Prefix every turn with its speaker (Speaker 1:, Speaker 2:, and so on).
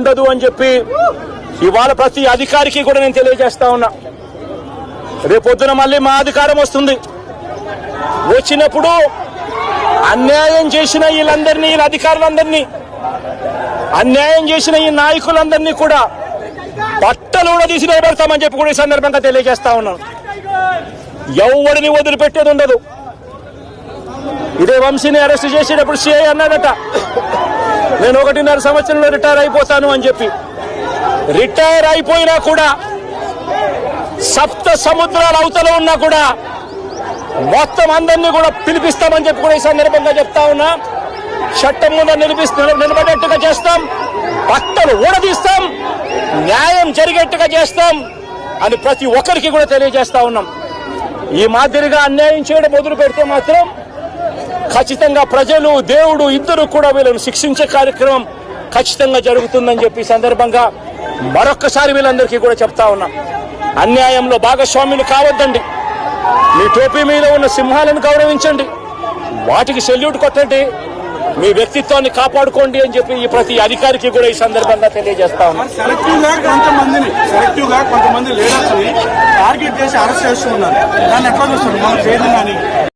Speaker 1: ఉండదు అని చెప్పి ఇవాళ ప్రతి అధికారికి కూడా నేను తెలియజేస్తా ఉన్నా. రేపొద్దున మళ్ళీ మా అధికారం వస్తుంది. వచ్చినప్పుడు అన్యాయం చేసిన వీళ్ళందరినీ వీళ్ళ అధికారులందరినీ అన్యాయం చేసిన ఈ నాయకులందరినీ కూడా బట్టలు కూడా తీసి నిలబెడతామని చెప్పి కూడా ఈ సందర్భంగా తెలియజేస్తా ఉన్నాను ఎవరిని వదిలిపెట్టేది ఉండదు. ఇదే వంశీని అరెస్ట్ చేసేటప్పుడు సిఐ అన్నాడట. నేను ఒకటిన్నర సంవత్సరంలో రిటైర్ అయిపోతాను అని చెప్పి. రిటైర్ అయిపోయినా కూడా సప్త సముద్రాల అవతల ఉన్నా కూడా మొత్తం అందరినీ కూడా పిలిపిస్తామని చెప్పి కూడా ఈ సందర్భంగా చెప్తా ఉన్నా. చట్టం ముందు నిలిపిస్తున్న నిలబడేట్టుగా చేస్తాం. బట్టలు ఊడదీస్తాం. న్యాయం జరిగేట్టుగా చేస్తాం అని ప్రతి ఒక్కరికి కూడా తెలియజేస్తా ఉన్నాం. ఈ మాదిరిగా అన్యాయం చేయడం మొదలు పెడితే మాత్రం ఖచ్చితంగా ప్రజలు దేవుడు ఇద్దరు కూడా వీళ్ళను శిక్షించే కార్యక్రమం ఖచ్చితంగా జరుగుతుందని చెప్పి సందర్భంగా మరొక్కసారి వీళ్ళందరికీ కూడా చెప్తా ఉన్నా. అన్యాయంలో భాగస్వాములు కావద్దండి. మీ టోపీ మీద ఉన్న సింహాలను గౌరవించండి. వాటికి సెల్యూట్ కొట్టండి. మీ వ్యక్తిత్వాన్ని కాపాడుకోండి అని చెప్పి ఈ ప్రతి అధికారికి కూడా ఈ సందర్భంగా తెలియజేస్తా ఉన్నా.
Speaker 2: సెలెక్టివ్గా కొంతమందిని సెలెక్టివ్గా కొంతమంది లీడర్స్ టార్గెట్ చేసి అరెస్ట్ ఉన్నారు. దాన్ని ఎట్లా చూస్తారు? మన